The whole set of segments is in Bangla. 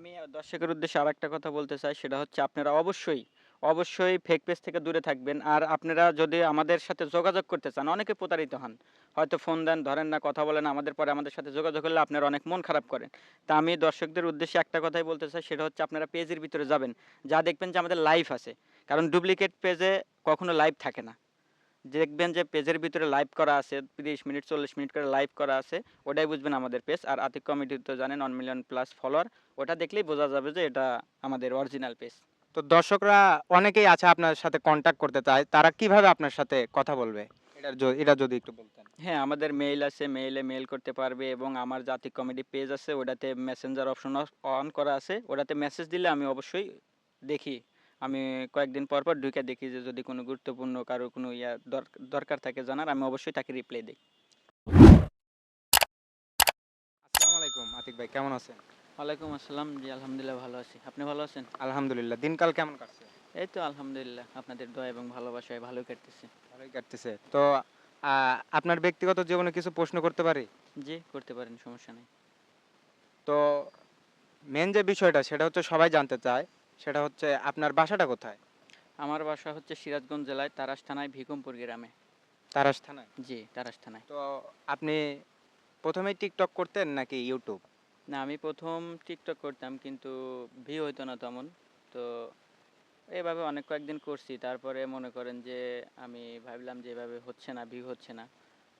আমি দর্শকের উদ্দেশ্যে আর একটা কথা বলতে চাই, সেটা হচ্ছে আপনারা অবশ্যই অবশ্যই ফেক পেজ থেকে দূরে থাকবেন। আর আপনারা যদি আমাদের সাথে যোগাযোগ করতে চান, অনেকে প্রতারিত হন। হয়তো ফোন দেন, ধরেন না, কথা বলেন, আমাদের পরে আমাদের সাথে যোগাযোগ করলে আপনারা অনেক মন খারাপ করেন। তা আমি দর্শকদের উদ্দেশ্যে একটা কথাই বলতে চাই, সেটা হচ্ছে আপনারা পেজের ভিতরে যাবেন। যা দেখবেন যে আমাদের লাইভ আছে। কারণ ডুপ্লিকেট পেজে কখনো লাইভ থাকে না। দেখবেন যে পেজের ভিতরে লাইভ করা আছে তিরিশ মিনিট চল্লিশ মিনিট করে লাইভ করা আছে ওটাই বুঝবেন আমাদের পেজ আর আতিক কমিটি তো জানেন ওয়ান মিলিয়ন প্লাস ফলোয়ার ওটা দেখলেই বোঝা যাবে যে এটা আমাদের অরিজিনাল পেজ তো দর্শকরা অনেকেই আছে আপনার সাথে কন্ট্যাক্ট করতে চায় তারা কীভাবে আপনার সাথে কথা বলবে? এটা এটা যদি একটু বলতেন। হ্যাঁ আমাদের মেইল আছে মেইলে মেইল করতে পারবে এবং আমার জাতিক কমেডি পেজ আছে ওটাতে মেসেঞ্জার অপশন অন করা আছে। ওটাতে মেসেজ দিলে আমি অবশ্যই দেখি। আমি কয়েকদিন পর পর ঢুকে দেখি যে যদি কোনো গুরুত্বপূর্ণ কারও কোনো ইয়া দর- দরকার থাকে জানার আমি অবশ্যই তাকে রিপ্লাই দিই। আসসালামু আলাইকুম আতিক ভাই কেমন আছেন? ওয়ালাইকুম আসসালাম জি আলহামদুলিল্লাহ ভালো আছি। আপনি ভালো আছেন? আলহামদুলিল্লাহ দিনকাল কেমন কাটছে? এই তো আলহামদুলিল্লাহ আপনাদের দয়া এবং ভালোবাসায় ভালো কাটতেছে। ভালোই কাটতেছে। তো আহ, আপনার ব্যক্তিগত জীবনে কিছু প্রশ্ন করতে পারি? জি করতে পারেন সমস্যা নেই। তো মেন যে বিষয়টা সেটা হচ্ছে সবাই জানতে চায় সেটা হচ্ছে আপনার বাসাটা কোথায়? আমার বাসা হচ্ছে সিরাজগঞ্জ জেলায় তারাস থানায় ভিকমপুর গ্রামে। তারাস থানায়? জি তারাস থানায়। তো আপনি প্রথমেই টিকটক করতেন নাকি ইউটিউব? না আমি প্রথম টিকটক করতাম কিন্তু ভিউ হইতো না তেমন। তো এভাবে অনেক কয়েকদিন করছি তারপরে মনে করেন যে আমি ভাবলাম যে এভাবে হচ্ছে না ভিউ হচ্ছে না।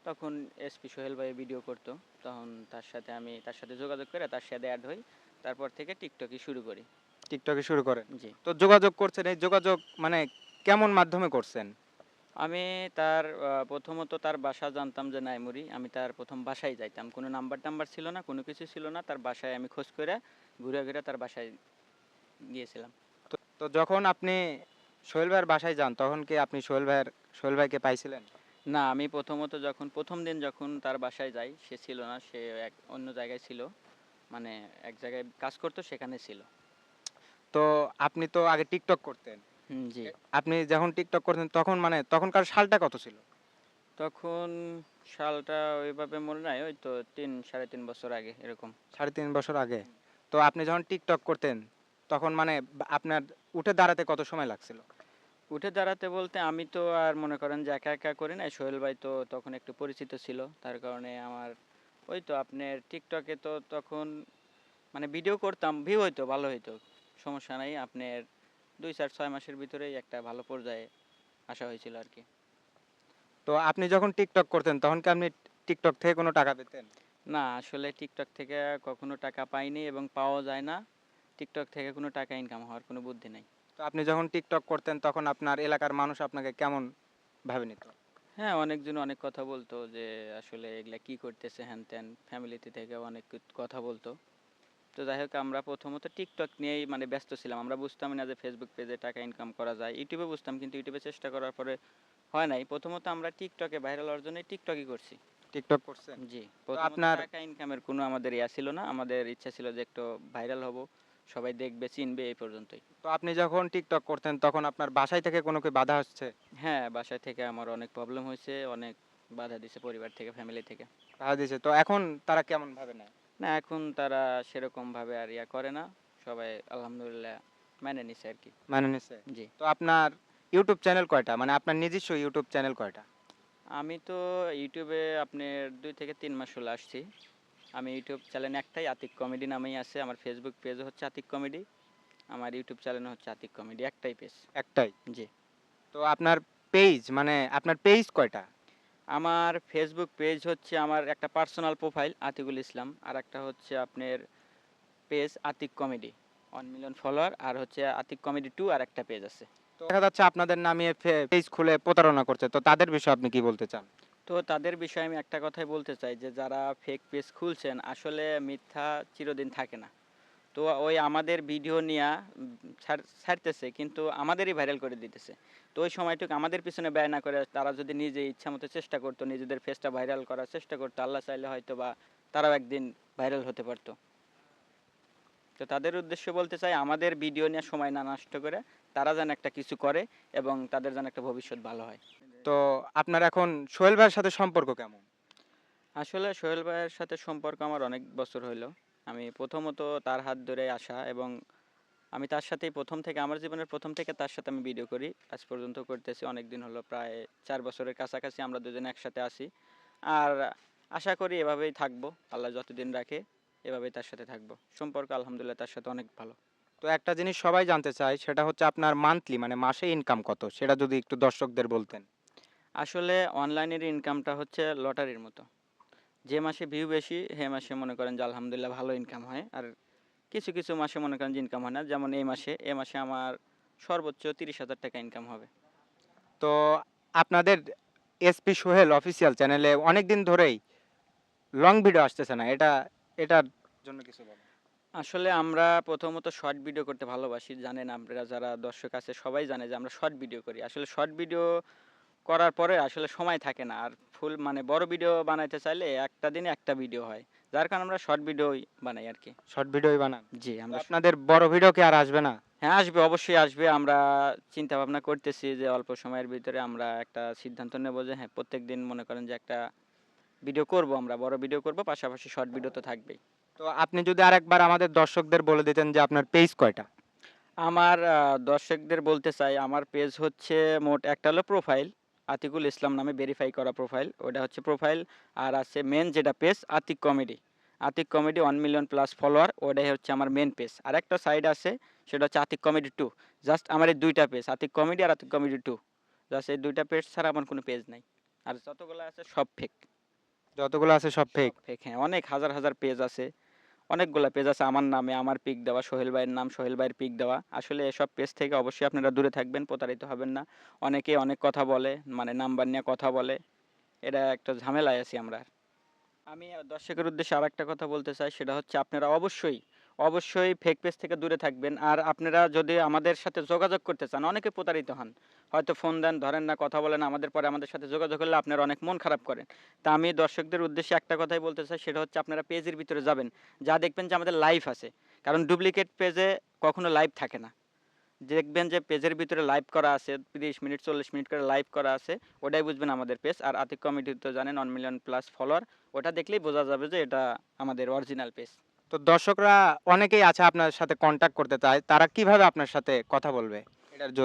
তখন এসপি সোহেল ভাই ভিডিও করতো তখন তার সাথে আমি তার সাথে যোগাযোগ করে তার সাথে অ্যাড হই তারপর থেকে টিকটকই শুরু করি। টিকটকে শুরু করেন। জি। তো যোগাযোগ করছেন এই যোগাযোগ মানে কেমন মাধ্যমে করছেন? আমি তার প্রথমত তার বাসা জানতাম যে নাইমুরি। আমি তার প্রথম বাসায় যাইতাম। কোনো নাম্বার টাম্বার ছিল না কোনো কিছু ছিল না। তার বাসায় আমি খোঁজ করে ঘুরে ঘুরে তার বাসায় গিয়েছিলাম। তো তো যখন আপনি সোহেল ভাইয়ের বাসায় যান তখন কি আপনি সোহেল ভাইয়ের সোহেল ভাইকে পাইছিলেন? না আমি প্রথমত যখন প্রথম দিন যখন তার বাসায় যাই সে ছিল না সে এক অন্য জায়গায় ছিল। মানে এক জায়গায় কাজ করতো সেখানে ছিল। তো আপনি তো আগে টিকটক করতেন। জি। আপনি যখন টিকটক করতেন তখন মানে তখনকার সালটা কত ছিল? তখন সালটা ওইভাবে মনে নাই ওই তো তিন সাড়ে তিন বছর আগে এরকম। সাড়ে তিন বছর আগে। তো আপনি যখন টিকটক করতেন তখন মানে আপনার উঠে দাঁড়াতে কত সময় লাগছিল? উঠে দাঁড়াতে বলতে আমি তো আর মনে করেন যে একা একা করি না সোহেল ভাই তো তখন একটু পরিচিত ছিল তার কারণে আমার ওই তো আপনার টিকটকে তো তখন মানে ভিডিও করতাম ভিউ হইতো ভালো হইতো। সমস্যা নাই আপনার দুই চার ছয় মাসের ভিতরেই একটা ভালো পর্যায়ে আসা হয়েছিল আর কি। তো আপনি যখন টিকটক করতেন তখন কি আপনি টিকটক থেকে কোনো টাকা পেতেন? না আসলে টিকটক থেকে কখনো টাকা পাইনি এবং পাওয়া যায় না। টিকটক থেকে কোনো টাকা ইনকাম হওয়ার কোনো বুদ্ধি নাই। তো আপনি যখন টিকটক করতেন তখন আপনার এলাকার মানুষ আপনাকে কেমন ভাবে নিত? হ্যাঁ অনেকজন অনেক কথা বলতো যে আসলে এগুলা কি করতেছে হ্যান ত্যান ফ্যামিলিতে থেকে অনেক কথা বলতো। তো যাই হোক আমরা প্রথমত টিকটক নিয়েই মানে ব্যস্ত ছিলাম। আমরা বুঝতাম না যে ফেসবুক পেজে টাকা ইনকাম করা যায়। ইউটিউবে বুঝতাম কিন্তু ইউটিউবে চেষ্টা করার পরে হয় নাই। প্রথমত আমরা টিকটকে ভাইরাল হওয়ার জন্য টিকটকই করছি। টিকটক করছেন? জি। আপনার- টাকা ইনকামের কোনো আমাদের ইয়া ছিল না। আমাদের ইচ্ছা ছিল যে একটু ভাইরাল হব সবাই দেখবে চিনবে এই পর্যন্তই। তো আপনি যখন টিকটক করতেন তখন আপনার বাসায় থেকে কোনো কি বাধা আসছে হ্যাঁ বাসায় থেকে আমার অনেক প্রবলেম হয়েছে অনেক বাধা দিছে পরিবার থেকে ফ্যামিলি থেকে। বাধা দিয়েছে তো এখন তারা কেমন ভাবে নেয়? না এখন তারা সেরকম ভাবে আর ইয়া করে না। সবাই আলহামদুলিল্লাহ মেনে নিছে আর কি। মানে নিচ্ছে জি। তো আপনার ইউটিউব চ্যানেল কয়টা? মানে আপনার নিজস্ব ইউটিউব চ্যানেল কয়টা? আমি তো ইউটিউবে আপনার দুই থেকে তিন মাস হলো আসছি। আমি ইউটিউব চ্যানেল একটাই আতিক কমেডি নামেই আছে। আমার ফেসবুক পেজ হচ্ছে আতিক কমেডি। আমার ইউটিউব চ্যানেল হচ্ছে আতিক কমেডি একটাই পেজ একটাই? জি। তো আপনার পেজ মানে আপনার পেজ কয়টা? আমার ফেসবুক পেজ হচ্ছে আমার একটা পার্সোনাল প্রোফাইল আতিকুল ইসলাম আর একটা হচ্ছে আপনার page Atik comedy one million follower আর হচ্ছে আতিক কমেডি টু আর একটা পেজ আছে। তো দেখা যাচ্ছে আপনাদের নামিয়ে পেজ খুলে প্রতারণা করছে তো তাদের বিষয়ে আপনি কি বলতে চান? তো তাদের বিষয়ে আমি একটা কথাই বলতে চাই যে যারা ফেক পেজ খুলছেন আসলে মিথ্যা চিরদিন থাকে না। তো ওই আমাদের ভিডিও নিয়ে ছাড়তেছে কিন্তু আমাদেরই ভাইরাল করে দিতেছে। তো ওই সময়টুকু আমাদের পিছনে ব্যয় না করে তারা যদি নিজে ইচ্ছা মতো চেষ্টা করতো নিজেদের ফেসটা ভাইরাল করার চেষ্টা করতো আল্লাহ চাইলে হয়তো বা তারাও একদিন ভাইরাল হতে পারতো। তো তাদের উদ্দেশ্য বলতে চাই আমাদের ভিডিও নিয়ে সময় না নষ্ট করে তারা যেন একটা কিছু করে এবং তাদের যেন একটা ভবিষ্যৎ ভালো হয়। তো আপনার এখন সোহেল ভাইয়ের সাথে সম্পর্ক কেমন? আসলে সোহেল ভাইয়ের সাথে সম্পর্ক আমার অনেক বছর হইল। আমি প্রথমত তার হাত ধরে আসা এবং আমি তার সাথেই প্রথম থেকে আমার জীবনের প্রথম থেকে তার সাথে আমি ভিডিও করি। আজ পর্যন্ত করতেছি অনেক দিন হলো প্রায় চার বছরের কাছাকাছি আমরা দুজনে একসাথে আসি আর আশা করি এভাবেই থাকব আল্লাহ যতদিন রাখে এভাবেই তার সাথে থাকব। সম্পর্ক আলহামদুলিল্লাহ তার সাথে অনেক ভালো। তো একটা জিনিস সবাই জানতে চায় সেটা হচ্ছে আপনার মান্থলি মানে মাসে ইনকাম কত? সেটা যদি একটু দর্শকদের বলতেন। আসলে অনলাইনের ইনকামটা হচ্ছে লটারির মতো। যে মাসে ভিউ বেশি সে মাসে মনে করেন যে আলহামদুলিল্লাহ ভালো ইনকাম হয়। আর কিছু কিছু মাসে মনে করেন যে ইনকাম হয় না। যেমন এই মাসে এ মাসে আমার সর্বোচ্চ তিরিশ হাজার টাকা ইনকাম হবে। তো আপনাদের এসপি সোহেল অফিসিয়াল চ্যানেলে অনেক দিন ধরেই লং ভিডিও আসতেছে না। এটা এটার জন্য কিছু বলেন। আসলে আমরা প্রথমত শর্ট ভিডিও করতে ভালোবাসি জানেন আমরা যারা দর্শক আছে সবাই জানে যে আমরা শর্ট ভিডিও করি। আসলে শর্ট ভিডিও করার পরে আসলে সময় থাকে না। আর ফুল মানে বড় ভিডিও বানাইতে চাইলে একটা দিনে একটা ভিডিও হয়। যার কারণে আমরা শর্ট ভিডিওই বানাই আর কি। শর্ট ভিডিওই বানান? জি আমরা আপনাদের বড় ভিডিও কি আর আসবে না? হ্যাঁ আসবে অবশ্যই আসবে। আমরা চিন্তা ভাবনা করতেছি যে অল্প সময়ের ভিতরে আমরা একটা সিদ্ধান্ত নেব যে হ্যাঁ প্রত্যেক দিন মনে করেন যে একটা ভিডিও করব আমরা বড় ভিডিও করব পাশাপাশি শর্ট ভিডিও তো থাকবেই। তো আপনি যদি আরেকবার আমাদের দর্শকদের বলে দিতেন যে আপনার পেজ কয়টা? আমার দর্শকদের বলতে চাই আমার পেজ হচ্ছে মোট একটা হলো প্রোফাইল আতিকুল ইসলাম নামে ভেরিফাই করা প্রোফাইল ওটা হচ্ছে প্রোফাইল আর আছে মেন যেটা page Atik comedy Atik comedy one million plus follower ওটাই হচ্ছে আমার মেন পেজ আর একটা সাইড আছে সেটা হচ্ছে আতিক কমেডি টু জাস্ট আমার এই দুইটা পেজ আতিক কমেডি আর আতিক কমেডি টু জাস্ট এই দুইটা পেজ ছাড়া আমার কোনো পেজ নাই। আর যতগুলো আছে সব ফেক যতগুলো আছে সব ফেক ফেক হ্যাঁ অনেক হাজার হাজার পেজ আছে। অনেকগুলা পেজ আছে আমার নামে, আমার পিক দেওয়া, সোহেল ভাইয়ের নাম, সোহেল ভাইয়ের পিক দেওয়া। আসলে এসব পেজ থেকে অবশ্যই আপনারা দূরে থাকবেন, প্রতারিত হবেন না। অনেকে অনেক কথা বলে মানে নাম্বার নিয়ে কথা বলে। এটা একটা ঝামেলায় আছি আমরা। আমি দর্শকের উদ্দেশ্যে আর একটা কথা বলতে চাই, সেটা হচ্ছে আপনারা অবশ্যই অবশ্যই ফেক পেজ থেকে দূরে থাকবেন। আর আপনারা যদি আমাদের সাথে যোগাযোগ করতে চান, অনেকে প্রতারিত হন। হয়তো ফোন দেন, ধরেন না, কথা বলেন, আমাদের পরে আমাদের সাথে যোগাযোগ করলে আপনারা অনেক মন খারাপ করেন তা আমি দর্শকদের উদ্দেশ্যে একটা কথাই বলতে চাই, সেটা হচ্ছে আপনারা পেজের ভিতরে যাবেন। যা দেখবেন যে আমাদের লাইভ আছে। কারণ ডুপ্লিকেট পেজে কখনো লাইভ থাকে না। দেখবেন যে পেজের ভিতরে লাইভ করা আছে, তিরিশ মিনিট, চল্লিশ মিনিট করে লাইভ করা আছে, ওটাই বুঝবেন আমাদের পেজ আর আতিক কমিটি তো জানেন ওয়ান মিলিয়ন প্লাস ফলোয়ার ওটা দেখলেই বোঝা যাবে যে এটা আমাদের অরিজিনাল পেজ তো দর্শকরা অনেকেই আছে আপনার সাথে কন্ট্যাক্ট করতে চায়। তারা কীভাবে আপনার সাথে কথা বলবে?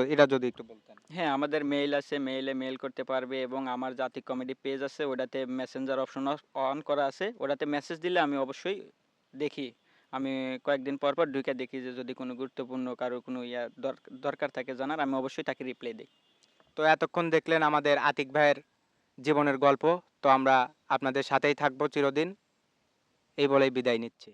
এটা যদি একটু বলতেন। হ্যাঁ আমাদের মেইল আছে মেইলে মেইল করতে পারবে এবং আমার জাতি কমেডি পেজ আছে ওটাতে মেসেঞ্জার অপশন অন করা আছে। ওটাতে মেসেজ দিলে আমি অবশ্যই দেখি। আমি কয়েকদিন পর পর ঢুকে দেখি যে যদি কোনো গুরুত্বপূর্ণ কারও কোনো ইয়া দর- দরকার থাকে জানার আমি অবশ্যই তাকে রিপ্লাই দিই। তো এতক্ষণ দেখলেন আমাদের আতিক ভাইয়ের জীবনের গল্প। তো আমরা আপনাদের সাথেই থাকব চিরদিন। এই বলেই বিদায় নিচ্ছি।